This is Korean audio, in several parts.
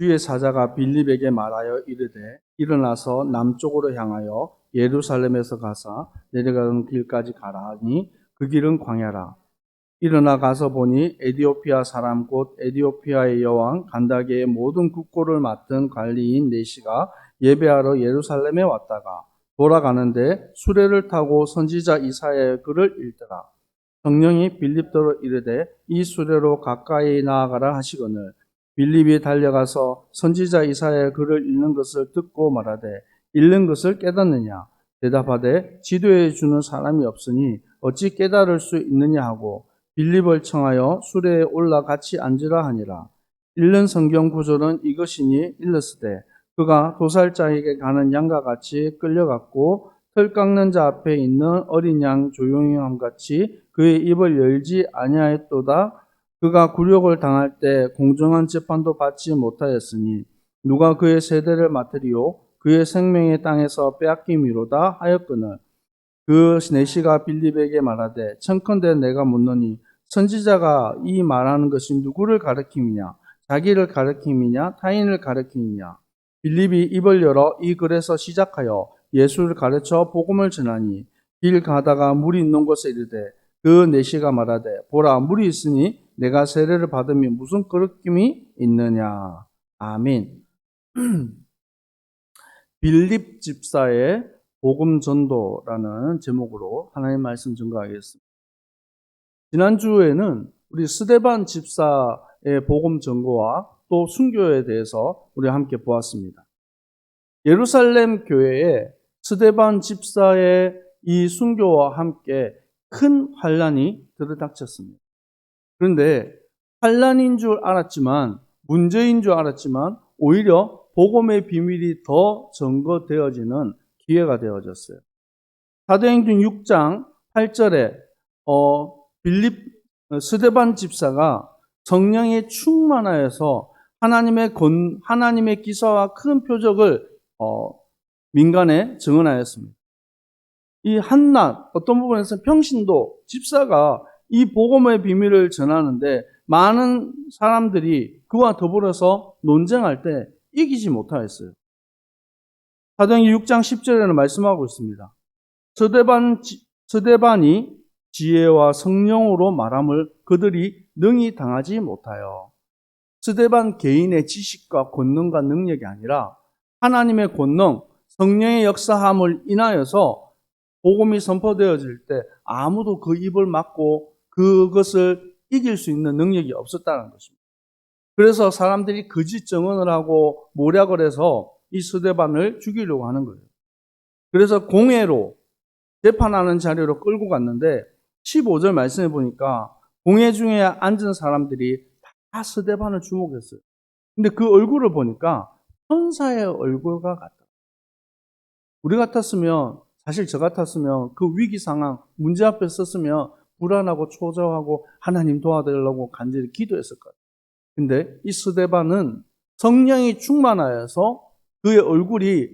주의 사자가 빌립에게 말하여 이르되 일어나서 남쪽으로 향하여 예루살렘에서 가사 내려가는 길까지 가라 하니 그 길은 광야라. 일어나 가서 보니 에디오피아 사람 곧 에디오피아의 여왕 간다게의 모든 국고를 맡은 관리인 네시가 예배하러 예루살렘에 왔다가 돌아가는데 수레를 타고 선지자 이사야의 글을 읽더라. 성령이 빌립도로 이르되 이 수레로 가까이 나아가라 하시거늘 빌립이 달려가서 선지자 이사야의 글을 읽는 것을 듣고 말하되 읽는 것을 깨닫느냐? 대답하되 지도해 주는 사람이 없으니 어찌 깨달을 수 있느냐 하고 빌립을 청하여 수레에 올라 같이 앉으라 하니라. 읽는 성경 구절은 이것이니 일렀으되 그가 도살자에게 가는 양과 같이 끌려갔고 털 깎는 자 앞에 있는 어린 양 조용히 함 같이 그의 입을 열지 아니하였도다 그가 굴욕을 당할 때 공정한 재판도 받지 못하였으니 누가 그의 세대를 맡으리요? 그의 생명의 땅에서 빼앗김이로다 하였거늘. 그 내시가 빌립에게 말하되 청컨대 내가 묻노니 선지자가 이 말하는 것이 누구를 가르킴이냐? 자기를 가르킴이냐? 타인을 가르킴이냐? 빌립이 입을 열어 이 글에서 시작하여 예수를 가르쳐 복음을 전하니 길 가다가 물이 있는 곳에 이르되 그 내시가 말하되 보라 물이 있으니 내가 세례를 받으니 무슨 거룩김이 있느냐 아멘 빌립 집사의 복음 전도라는 제목으로 하나님 말씀 증거하겠습니다. 지난주에는 우리 스데반 집사의 복음 전거와 또 순교에 대해서 우리 함께 보았습니다. 예루살렘 교회에 스데반 집사의 이 순교와 함께 큰 환란이 들어닥쳤습니다. 그런데 환란인 줄 알았지만 문제인 줄 알았지만 오히려 복음의 비밀이 더 증거되어지는 기회가 되어졌어요. 사도행전 6장 8절에 어, 빌립 스데반 집사가 성령에 충만하여서 하나님의 건, 하나님의 기사와 큰 표적을 어, 민간에 증언하였습니다. 이 한낱 어떤 부분에서 평신도 집사가 이 복음의 비밀을 전하는데 많은 사람들이 그와 더불어서 논쟁할 때 이기지 못하였어요. 사도행전 6장 10절에는 말씀하고 있습니다. 서대반, 서대반이 지혜와 성령으로 말함을 그들이 능히 당하지 못하여 스데반 개인의 지식과 권능과 능력이 아니라 하나님의 권능, 성령의 역사함을 인하여서 복음이 선포되어질 때 아무도 그 입을 막고 그것을 이길 수 있는 능력이 없었다는 것입니다. 그래서 사람들이 거짓 증언을 하고 모략을 해서 이 스데반을 죽이려고 하는 거예요. 그래서 공회로 재판하는 자리로 끌고 갔는데 15절 말씀해 보니까 공회 중에 앉은 사람들이 다 스데반을 주목했어요. 근데 그 얼굴을 보니까 천사의 얼굴과 같다. 우리 같았으면 사실 저 같았으면 그 위기 상황 문제 앞에 섰으면 불안하고 초조하고 하나님 도와달라고 간절히 기도했을 거예요. 근데 이 스데반은 성령이 충만하여서 그의 얼굴이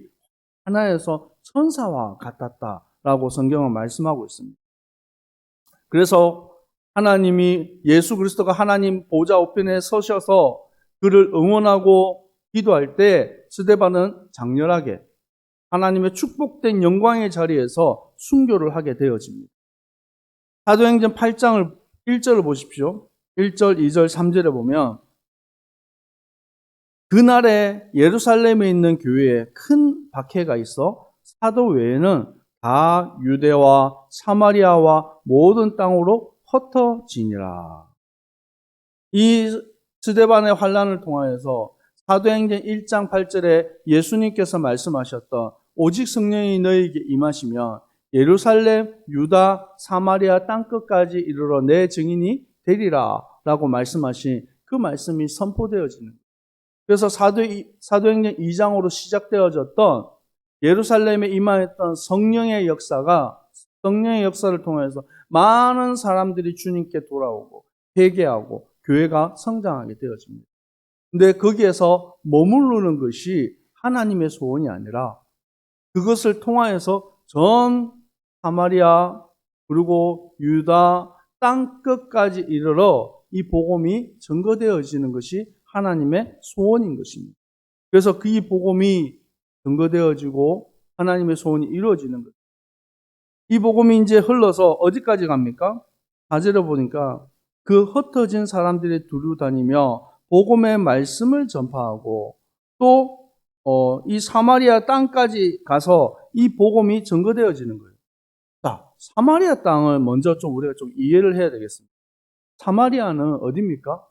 하나에서 천사와 같았다라고 성경은 말씀하고 있습니다. 그래서 하나님이 예수 그리스도가 하나님 보좌 우편에 서셔서 그를 응원하고 기도할 때 스데반은 장렬하게 하나님의 축복된 영광의 자리에서 순교를 하게 되어집니다. 사도행전 8장을 1절을 보십시오. 1절, 2절, 3절에 보면 그날에 예루살렘에 있는 교회에 큰 박해가 있어 사도 외에는 다 유대와 사마리아와 모든 땅으로 흩어지니라. 이 스데반의 환란을 통하여서 사도행전 1장 8절에 예수님께서 말씀하셨던 오직 성령이 너에게 임하시면 예루살렘, 유다, 사마리아 땅끝까지 이르러 내 증인이 되리라 라고 말씀하신 그 말씀이 선포되어지는. 그래서 사도, 사도행전 2장으로 시작되어졌던 예루살렘에 임하였던 성령의 역사가 성령의 역사를 통해서 많은 사람들이 주님께 돌아오고 회개하고 교회가 성장하게 되어집니다. 근데 거기에서 머무르는 것이 하나님의 소원이 아니라 그것을 통하여서 전 사마리아 그리고 유다 땅 끝까지 이르러 이 복음이 증거되어지는 것이 하나님의 소원인 것입니다. 그래서 그 이 복음이 증거되어지고 하나님의 소원이 이루어지는 것. 이 복음이 이제 흘러서 어디까지 갑니까? 사절에 보니까 그 흩어진 사람들이 두루 다니며 복음의 말씀을 전파하고 또 어, 이 사마리아 땅까지 가서 이 복음이 증거되어지는 거예요. 자, 사마리아 땅을 먼저 좀 우리가 좀 이해를 해야 되겠습니다. 사마리아는 어디입니까?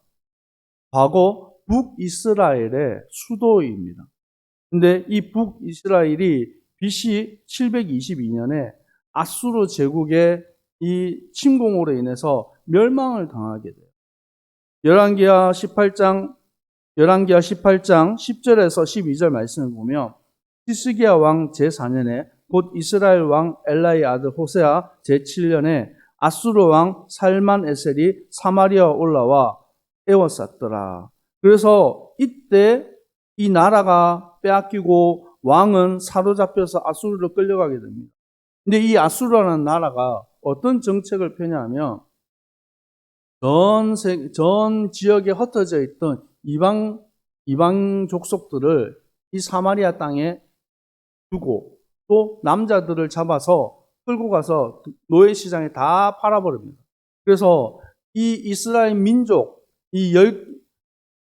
과거 북이스라엘의 수도입니다. 근데 이 북이스라엘이 BC 722년에 아수르 제국의 이 침공으로 인해서 멸망을 당하게 돼요. 열왕기하 18장 열왕기하 18장 10절에서 12절 말씀을 보면 히스기야 왕 제4년에 곧 이스라엘 왕 엘라의 아들 호세아 제7년에 아수르 왕 살만 에셀이 사마리아 올라와 에워쌌더라. 그래서 이때 이 나라가 빼앗기고 왕은 사로잡혀서 아수르로 끌려가게 됩니다. 근데 이 아수르라는 나라가 어떤 정책을 펴냐면 전, 세, 전 지역에 흩어져 있던 이방, 이방 족속들을 이 사마리아 땅에 두고 또 남자들을 잡아서 끌고 가서 노예 시장에 다 팔아버립니다. 그래서 이 이스라엘 민족, 이 열,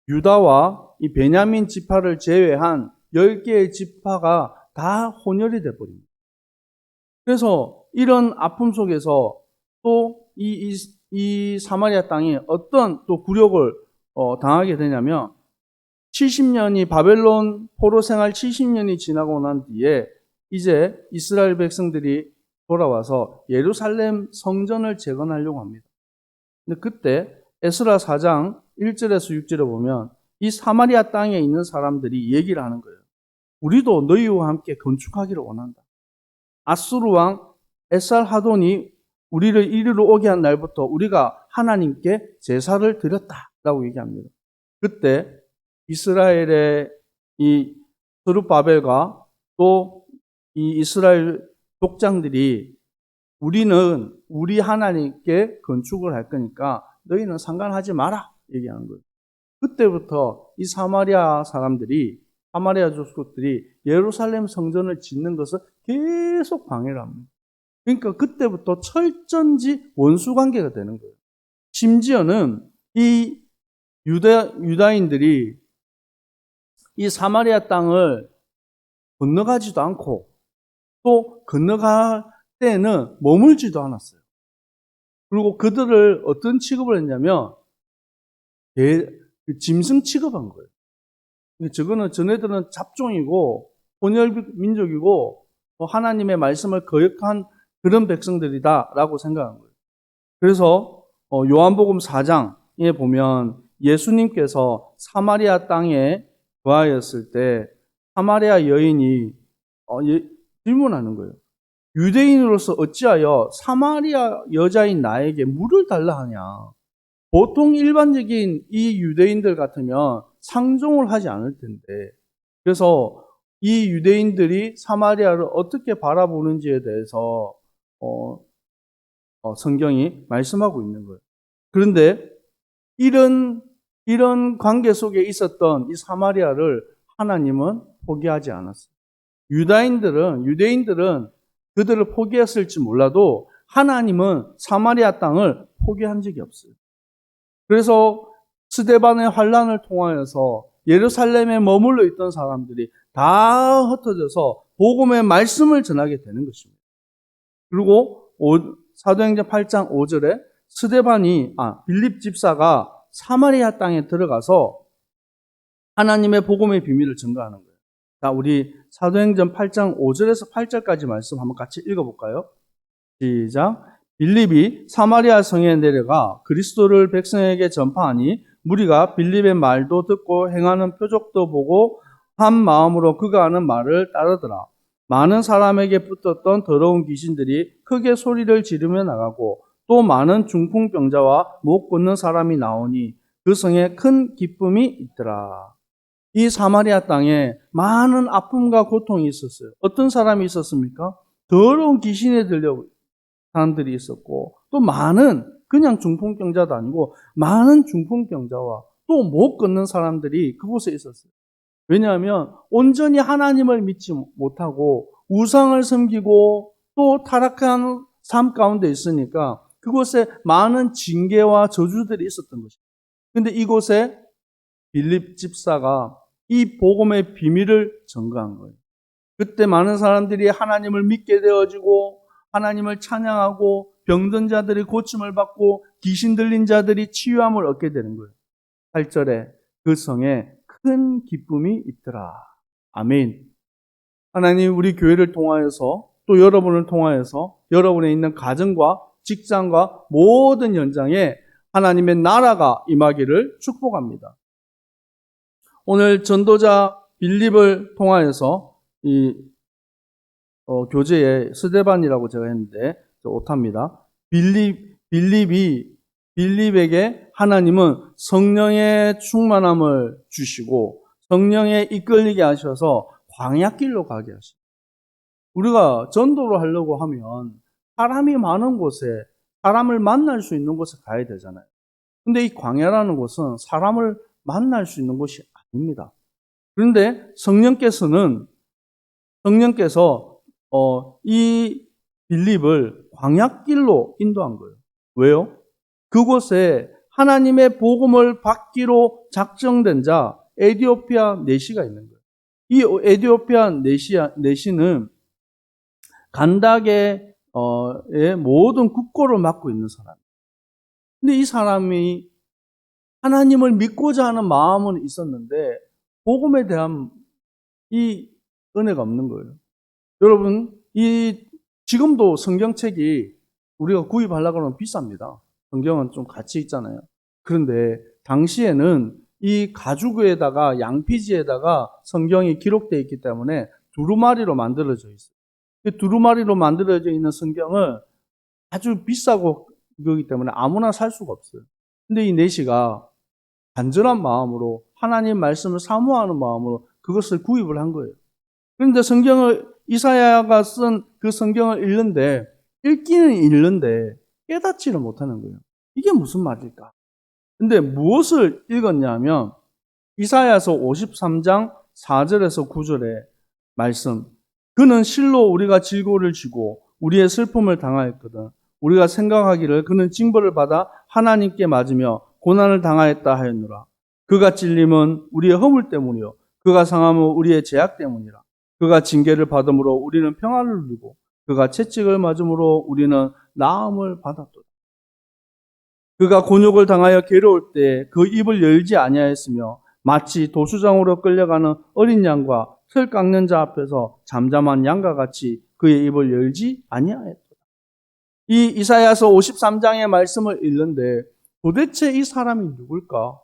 유다와 이 베냐민 지파를 제외한 10개의 지파가 다 혼혈이 돼버립니다. 그래서 이런 아픔 속에서 또 이, 이, 이 사마리아 땅이 어떤 또 굴욕을 어, 당하게 되냐면 70년이 바벨론 포로 생활 70년이 지나고 난 뒤에 이제 이스라엘 백성들이 돌아와서 예루살렘 성전을 재건하려고 합니다. 근데 그때 에스라 4장 1절에서 6절에 보면 이 사마리아 땅에 있는 사람들이 얘기를 하는 거예요. 우리도 너희와 함께 건축하기를 원한다. 아수르 왕 에살 하돈이 우리를 이리로 오게 한 날부터 우리가 하나님께 제사를 드렸다라고 얘기합니다. 그때 이스라엘의 이 스룹바벨과 또 이 이스라엘 독장들이 우리는 우리 하나님께 건축을 할 거니까 너희는 상관하지 마라 얘기하는 거예요. 그때부터 이 사마리아 사람들이 사마리아 족속들이 예루살렘 성전을 짓는 것을 계속 방해를 합니다. 그러니까 그때부터 철전지 원수 관계가 되는 거예요. 심지어는 이 유다, 유다인들이 이 사마리아 땅을 건너가지도 않고 또 건너갈 때는 머물지도 않았어요. 그리고 그들을 어떤 취급을 했냐면 대, 짐승 취급한 거예요. 저거는 전애들은 잡종이고 혼혈 민족이고 하나님의 말씀을 거역한 그런 백성들이다라고 생각한 거예요. 그래서 어, 요한복음 4장에 보면 예수님께서 사마리아 땅에 거하였을 때 사마리아 여인이 어, 질문하는 거예요. 유대인으로서 어찌하여 사마리아 여자인 나에게 물을 달라 하냐? 보통 일반적인 이 유대인들 같으면 상종을 하지 않을 텐데. 그래서 이 유대인들이 사마리아를 어떻게 바라보는지에 대해서 어, 어, 성경이 말씀하고 있는 거예요. 그런데 이런 이런 관계 속에 있었던 이 사마리아를 하나님은 포기하지 않았어요. 유다인들은 유대인들은 그들을 포기했을지 몰라도 하나님은 사마리아 땅을 포기한 적이 없어요. 그래서 스데반의 환란을 통하여서 예루살렘에 머물러 있던 사람들이 다 흩어져서 복음의 말씀을 전하게 되는 것입니다. 그리고 사도행전 8장 5절에 스데반이 아 빌립 집사가 사마리아 땅에 들어가서 하나님의 복음의 비밀을 증거하는 거예요. 자, 우리 사도행전 8장 5절에서 8절까지 말씀 한번 같이 읽어볼까요? 시작. 빌립이 사마리아 성에 내려가 그리스도를 백성에게 전파하니 무리가 빌립의 말도 듣고 행하는 표적도 보고 한 마음으로 그가 하는 말을 따르더라. 많은 사람에게 붙었던 더러운 귀신들이 크게 소리를 지르며 나가고 또 많은 중풍병자와 못 걷는 사람이 나오니 그 성에 큰 기쁨이 있더라. 이 사마리아 땅에 많은 아픔과 고통이 있었어요. 어떤 사람이 있었습니까? 더러운 귀신에 들려 사람들이 있었고 또 많은 그냥 중풍병자도 아니고 많은 중풍병자와 또 못 걷는 사람들이 그곳에 있었어요. 왜냐하면 온전히 하나님을 믿지 못하고 우상을 섬기고 또 타락한 삶 가운데 있으니까 그곳에 많은 징계와 저주들이 있었던 것입니다. 근데 이곳에 빌립 집사가 이 복음의 비밀을 전가한 거예요. 그때 많은 사람들이 하나님을 믿게 되어지고 하나님을 찬양하고 병든 자들이 고침을 받고 귀신 들린 자들이 치유함을 얻게 되는 거예요. 8절에 그 성에 큰 기쁨이 있더라. 아멘. 하나님 우리 교회를 통하여서 또 여러분을 통하여서 여러분의 있는 가정과 직장과 모든 현장에 하나님의 나라가 임하기를 축복합니다. 오늘 전도자 빌립을 통하여서 이 어, 교재에 스데반이라고 제가 했는데 저 오타입니다. 빌립 빌립이 빌립에게 하나님은 성령의 충만함을 주시고 성령에 이끌리게 하셔서 광야길로 가게 하십니다. 우리가 전도를 하려고 하면 사람이 많은 곳에 사람을 만날 수 있는 곳에 가야 되잖아요. 근데 이 광야라는 곳은 사람을 만날 수 있는 곳이 아닙니다. 그런데 성령께서는 성령께서 어, 이 빌립을 광야길로 인도한 거예요. 왜요? 그곳에 하나님의 복음을 받기로 작정된 자 에디오피아 내시가 있는 거예요. 이 에디오피아 내시야, 내시는 간닥의 어, 의 모든 국고를 맡고 있는 사람. 근데 이 사람이 하나님을 믿고자 하는 마음은 있었는데 복음에 대한 이 은혜가 없는 거예요. 여러분, 이 지금도 성경책이 우리가 구입하려고 하면 비쌉니다. 성경은 좀 가치 있잖아요. 그런데 당시에는 이 가죽에다가 양피지에다가 성경이 기록되어 있기 때문에 두루마리로 만들어져 있어요. 이 두루마리로 만들어져 있는 성경을 아주 비싸고 그거기 때문에 아무나 살 수가 없어요. 근데 이 내시가 간절한 마음으로 하나님 말씀을 사모하는 마음으로 그것을 구입을 한 거예요. 그런데 성경을 이사야가 쓴 그 성경을 읽는데 읽기는 읽는데 깨닫지를 못하는 거예요. 이게 무슨 말일까? 근데 무엇을 읽었냐면 이사야서 53장 4절에서 9절의 말씀. 그는 실로 우리가 질고를 지고 우리의 슬픔을 당하였거든. 우리가 생각하기를 그는 징벌을 받아 하나님께 맞으며 고난을 당하였다 하였노라. 그가 찔림은 우리의 허물 때문이요. 그가 상함은 우리의 죄악 때문이라. 그가 징계를 받음으로 우리는 평안을 누리고 그가 채찍을 맞음으로 우리는 나음을 받았도다. 그가 곤욕을 당하여 괴로울 때 그 입을 열지 아니하였으며 마치 도수장으로 끌려가는 어린 양과 틀 깎는 자 앞에서 잠잠한 양과 같이 그의 입을 열지 아니하였다. 이 이사야서 53장의 말씀을 읽는데 도대체 이 사람이 누굴까?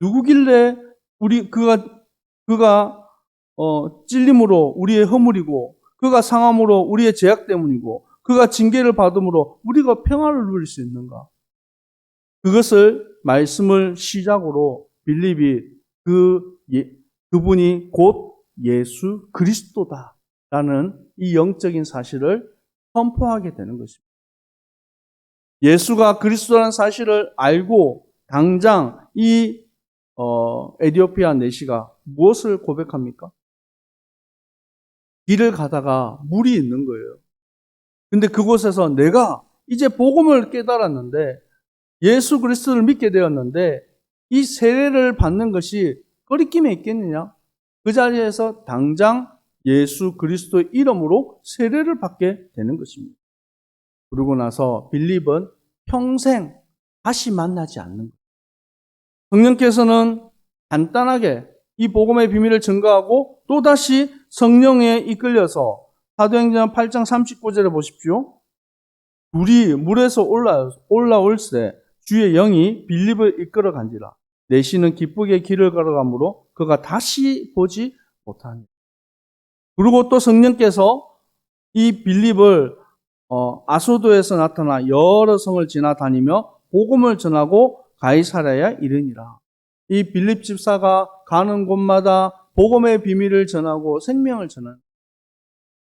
누구길래 우리 그가 그가 어, 찔림으로 우리의 허물이고 그가 상함으로 우리의 죄악 때문이고 그가 징계를 받음으로 우리가 평화를 누릴 수 있는가? 그것을 말씀을 시작으로 빌립이 그 예, 그분이 곧 예수 그리스도다라는 이 영적인 사실을 선포하게 되는 것입니다. 예수가 그리스도라는 사실을 알고 당장 이 어, 에디오피아 내시가 무엇을 고백합니까? 길을 가다가 물이 있는 거예요. 근데 그곳에서 내가 이제 복음을 깨달았는데 예수 그리스도를 믿게 되었는데 이 세례를 받는 것이 거리낌에 있겠느냐? 그 자리에서 당장 예수 그리스도의 이름으로 세례를 받게 되는 것입니다. 그러고 나서 빌립은 평생 다시 만나지 않는 거예요. 성령께서는 간단하게 이 복음의 비밀을 증거하고 또다시 성령에 이끌려서 사도행전 8장 39절에 보십시오. 둘이 물에서 올라, 올라올 때 주의 영이 빌립을 이끌어 간지라. 내시는 기쁘게 길을 걸어가므로 그가 다시 보지 못하니. 그리고 또 성령께서 이 빌립을 어, 아소도에서 나타나 여러 성을 지나다니며 복음을 전하고 가이사라야 이르니라. 이 빌립 집사가 가는 곳마다 복음의 비밀을 전하고 생명을 전하는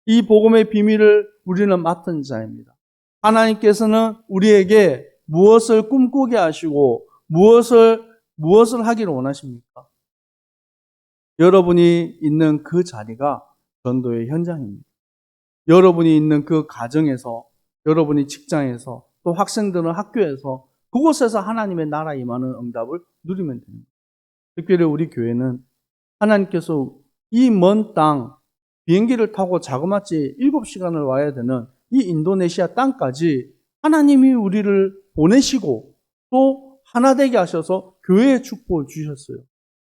이 복음의 비밀을 우리는 맡은 자입니다. 하나님께서는 우리에게 무엇을 꿈꾸게 하시고 무엇을 무엇을 하기를 원하십니까? 여러분이 있는 그 자리가 전도의 현장입니다. 여러분이 있는 그 가정에서, 여러분이 직장에서, 또 학생들은 학교에서 그곳에서 하나님의 나라 임하는 응답을 누리면 됩니다. 특별히 우리 교회는 하나님께서 이 먼 땅, 비행기를 타고 자그마치 7시간을 와야 되는 이 인도네시아 땅까지 하나님이 우리를 보내시고 또 하나 되게 하셔서 교회의 축복을 주셨어요.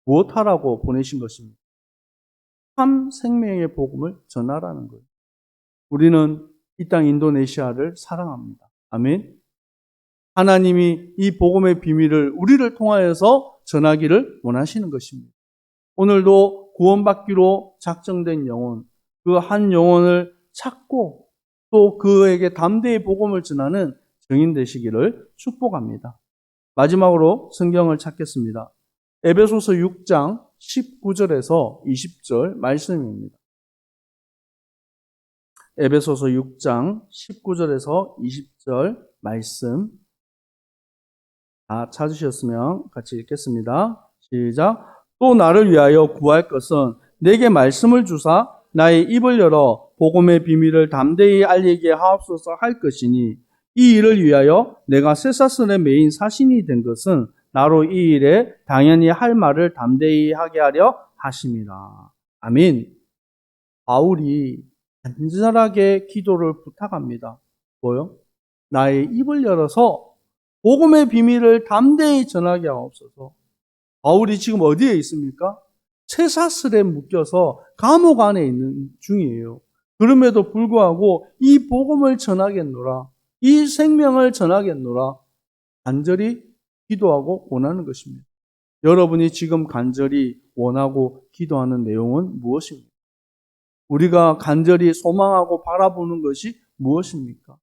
무엇하라고 보내신 것입니까? 참 생명의 복음을 전하라는 거예요. 우리는 이 땅 인도네시아를 사랑합니다. 아멘. 하나님이 이 복음의 비밀을 우리를 통하여서 전하기를 원하시는 것입니다. 오늘도 구원받기로 작정된 영혼, 그 한 영혼을 찾고 또 그에게 담대히 복음을 전하는 증인 되시기를 축복합니다. 마지막으로 성경을 찾겠습니다. 에베소서 6장 19절에서 20절 말씀입니다. 에베소서 6장 19절에서 20절 말씀. 다 찾으셨으면 같이 읽겠습니다. 시작. 또 나를 위하여 구할 것은 내게 말씀을 주사 나의 입을 열어 복음의 비밀을 담대히 알리게 하옵소서 할 것이니 이 일을 위하여 내가 쇠사슬의 메인 사신이 된 것은 나로 이 일에 당연히 할 말을 담대히 하게 하려 하심이라. 아멘. 바울이 간절하게 기도를 부탁합니다. 뭐요? 나의 입을 열어서 복음의 비밀을 담대히 전하게 하옵소서. 바울이 지금 어디에 있습니까? 쇠사슬에 묶여서 감옥 안에 있는 중이에요. 그럼에도 불구하고 이 복음을 전하겠노라. 이 생명을 전하겠노라. 간절히 기도하고 원하는 것입니다. 여러분이 지금 간절히 원하고 기도하는 내용은 무엇입니까? 우리가 간절히 소망하고 바라보는 것이 무엇입니까?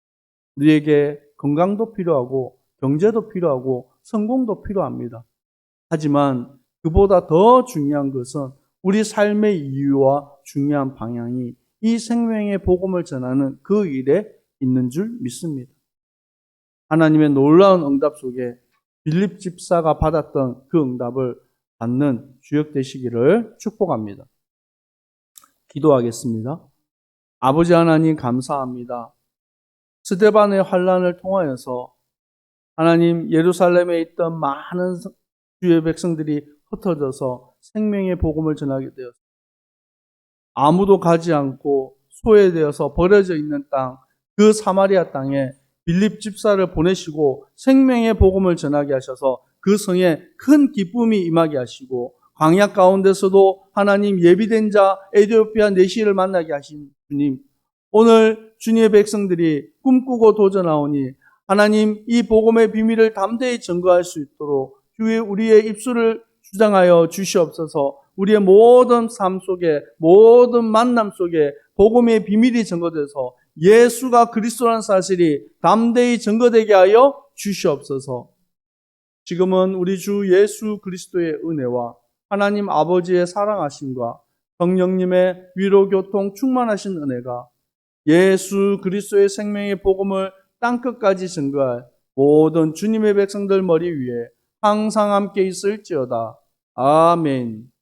우리에게 건강도 필요하고 경제도 필요하고 성공도 필요합니다. 하지만 그보다 더 중요한 것은 우리 삶의 이유와 중요한 방향이 이 생명의 복음을 전하는 그 일에 있는 줄 믿습니다. 하나님의 놀라운 응답 속에 빌립 집사가 받았던 그 응답을 받는 주역 되시기를 축복합니다. 기도하겠습니다. 아버지 하나님 감사합니다. 스데반의 환란을 통하여서 하나님 예루살렘에 있던 많은 주의 백성들이 흩어져서 생명의 복음을 전하게 되었습니다. 아무도 가지 않고 소외되어서 버려져 있는 땅, 그 사마리아 땅에 빌립 집사를 보내시고 생명의 복음을 전하게 하셔서 그 성에 큰 기쁨이 임하게 하시고 광야 가운데서도 하나님 예비된 자 에디오피아 내시를 만나게 하신 주님 오늘 주님의 백성들이 꿈꾸고 도전하오니 하나님 이 복음의 비밀을 담대히 증거할 수 있도록 주의 우리의 입술을 주장하여 주시옵소서 우리의 모든 삶 속에 모든 만남 속에 복음의 비밀이 증거돼서 예수가 그리스도라는 사실이 담대히 증거되게 하여 주시옵소서. 지금은 우리 주 예수 그리스도의 은혜와 하나님 아버지의 사랑하심과 성령님의 위로 교통 충만하신 은혜가 예수 그리스도의 생명의 복음을 땅 끝까지 증거할 모든 주님의 백성들 머리 위에 항상 함께 있을지어다. 아멘.